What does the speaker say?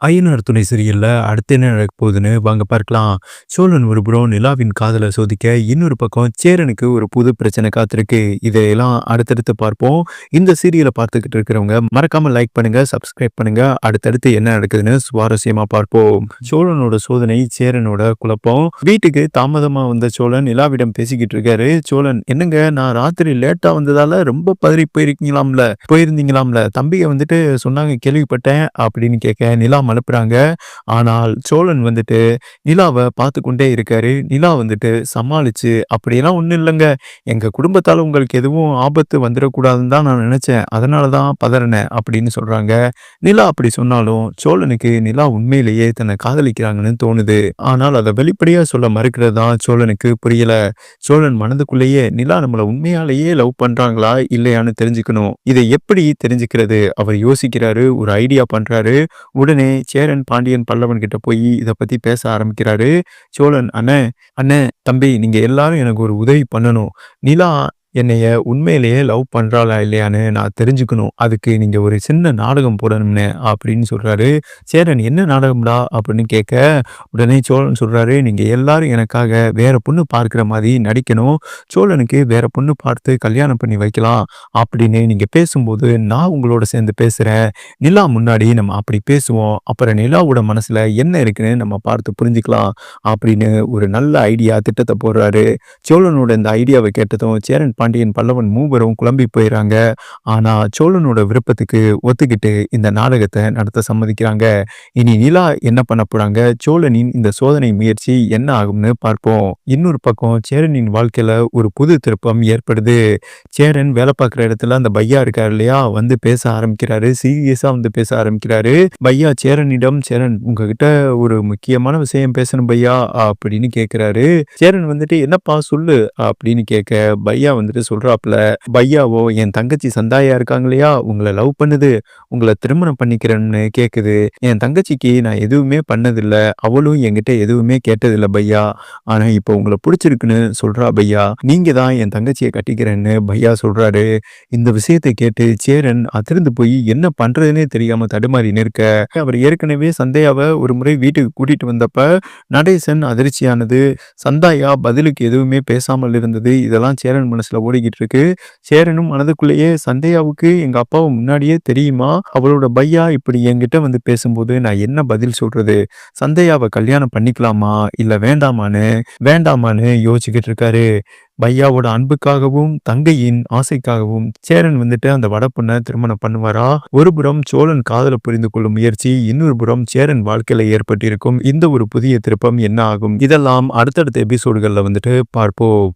ஐயனார் துணை சரியில்லை அடுத்து என்ன நடக்க போகுதுன்னு வாங்க பார்க்கலாம். சோழன் ஒரு புறம் நிலாவின் காதலை சோதிக்க, இன்னொரு பக்கம் சேரனுக்கு ஒரு புது பிரச்சனை காத்திருக்கு. இதையெல்லாம் அடுத்தடுத்து பார்ப்போம். இந்த சீரியலை பார்த்துக்கிட்டு இருக்கிறவங்க மறக்காம லைக் பண்ணுங்க, சப்ஸ்கிரைப் பண்ணுங்க. அடுத்தடுத்து என்ன நடக்குதுன்னு சுவாரஸ்யமா பார்ப்போம். சோழனோட சோதனை, சேரனோட குழப்பம். வீட்டுக்கு தாமதமா வந்த சோழன் நிலாவிடம் பேசிக்கிட்டு இருக்காரு. சோழன் என்னங்க நான் ராத்திரி லேட்டா வந்ததால ரொம்ப பதறி போயிருக்கீங்களாம்ல போயிருந்தீங்களாம்ல தம்பியை வந்துட்டு சொன்னாங்க கேள்விப்பட்டேன் அப்படின்னு கேட்க நிலா அனுப்புறாங்க. ஆனால் சோழன் வந்துட்டு நிலாவை பார்த்து கொண்டே இருக்காரு. நிலா வந்துட்டு சமாளிச்சு, "அப்படியெல்லாம் ஒன்றும் இல்லைங்க எங்க குடும்பத்தால் உங்களுக்கு எதுவும் ஆபத்து வந்துடக்கூடாதுன்னு தான் நான் நினைச்சேன். அதனால தான் பதறினேன்." அப்படின்னு சொல்றாங்க. நிலா அப்படி சொன்னாலும், சோழனுக்கு நிலா உண்மையிலேயே தன்னை காதலிக்கிறாங்கன்னு தோணுது. ஆனால் அதை வெளிப்படையா சொல்ல மறுக்கிறது தான் சோழனுக்கு புரியல. சோழன் மனதுக்குள்ளேயே நிலா நம்மளை உண்மையாலேயே லவ் பண்றாங்களா? இல்லையான்னு தெரிஞ்சுக்கணும். இதை எப்படி தெரிஞ்சுக்கிறது? அவர் யோசிக்கிறாரு. ஒரு ஐடியா பண்றாரு. உடனே சேரன் பாண்டியன் பல்லவன் கிட்ட போய் இதை பத்தி பேச ஆரம்பிக்கிறாரு. சோழன் அண்ணே அண்ணே தம்பி நீங்க எல்லாரும் எனக்கு ஒரு உதவி பண்ணணும். நிலா என்னைய உண்மையிலேயே லவ் பண்றாளா இல்லையான்னு நான் தெரிஞ்சுக்கணும். அதுக்கு நீங்க ஒரு சின்ன நாடகம் போடணும்னு அப்படின்னு சொல்றாரு. சேரன் என்ன நாடகம்டா அப்படின்னு கேட்க, உடனே சோழன் சொல்றாரு, நீங்க எல்லாரும் எனக்காக வேற பொண்ணு பார்க்கிற மாதிரி நடிக்கணும். சோழனுக்கு வேற பொண்ணு பார்த்து கல்யாணம் பண்ணி வைக்கலாம் அப்படின்னு நீங்க பேசும்போது நான் உங்களோட சேர்ந்து பேசுறேன். நிலா முன்னாடி நம்ம அப்படி பேசுவோம். அப்புறம் நிலாவோட மனசுல என்ன இருக்குன்னு நம்ம பார்த்து புரிஞ்சுக்கலாம் அப்படின்னு ஒரு நல்ல ஐடியா திட்டத்தை போடுறாரு. சோழனோட இந்த ஐடியாவை கேட்டதும் சேரன் பாண்டியன் பல்லவன் மூவரும் குழம்பி போயிறாங்க. ஆனா சோழனோட விருப்பத்துக்கு ஒத்துக்கிட்டு இந்த நாடகத்தை நடத்த சம்மதிக்கிறாங்க. இனி நிலா என்ன பண்ண போறாங்க? சோழனின் இந்த சோதனை முயற்சி என்ன ஆகும்னு பார்ப்போம். இன்னொரு பக்கம் சேரனின் வாழ்க்கையில ஒரு புது திருப்பம் ஏற்படுது. சேரன் வேலை பார்க்குற இடத்துல அந்த பையா இருக்காரு இல்லையா? வந்து பேச ஆரம்பிக்கிறாரு. சீரியஸா வந்து பேச ஆரம்பிக்கிறாரு. பையா சேரனிடம், "சேரன் உங்ககிட்ட ஒரு முக்கியமான விஷயம் பேசணும் பையா" அப்படின்னு கேட்கிறாரு. சேரன் வந்துட்டு, "என்னப்பா சொல்லு" அப்படின்னு கேட்க, பையா வந்துட்டு சொல்றாப்ல, "பையாவோ என் தங்கச்சி சந்தாயா இருக்காங்க இல்லையா? உங்களை லவ் பண்ணுது. உங்களை திருமணம் பண்ணிக்கிறேன்னு கேட்குது. என் தங்கச்சிக்கு நான் எதுவுமே பண்ணதில்ல. அவளும் என்கிட்ட எதுவுமே கேட்டதில்ல பையா. ஆனா இப்போ உங்கள பிடிச்சிருக்குன்னு சொல்றா பையா. நீங்க தான் என் தங்கச்சியை கட்டிக்கிறேன்னு" பையா சொல்றாரு. இந்த விஷயத்தை கேட்டு சேரன் அதிர்ந்து போய் என்ன பண்றதுன்னே தெரியாம தடுமாறி நிற்க, அவர் ஏற்கனவே சந்தையாவை ஒரு முறை வீட்டுக்கு கூட்டிட்டு வந்தப்ப நடேசன் அதிர்ச்சியானது. சந்தாயா பதிலுக்கு எதுவுமே பேசாமல் இருந்தது. இதெல்லாம் சேரன் மனசுல ஓடிக்கிட்டு இருக்கு. சேரனும் மனதுக்குள்ளேயே சந்தையாவுக்கு எங்க அப்பாவை முன்னாடியே தெரியுமா? அவளோட பையா இப்படி என்கிட்ட வந்து பேசும்போது நான் என்ன பதில் சொல்றது? சந்தையாவை கல்யாணம் பண்ணிக்கலாமா? இல்ல வேண்டாமான்னு வேண்டாமான்னு யோசிச்சுக்கிட்டு இருக்காரு. பையாவோட அன்புக்காகவும், தங்கையின் ஆசைக்காகவும் சேரன் வந்துட்டு அந்த வட திருமணம் பண்ணுவாரா? ஒரு புறம் சோழன் காதல புரிந்து கொள்ளும் முயற்சி, இன்னொரு புறம் சேரன் வாழ்க்கையில ஏற்பட்டிருக்கும் இந்த ஒரு புதிய திருப்பம் என்ன ஆகும்? இதெல்லாம் அடுத்தடுத்த எபிசோடுகள்ல வந்துட்டு பார்ப்போம்.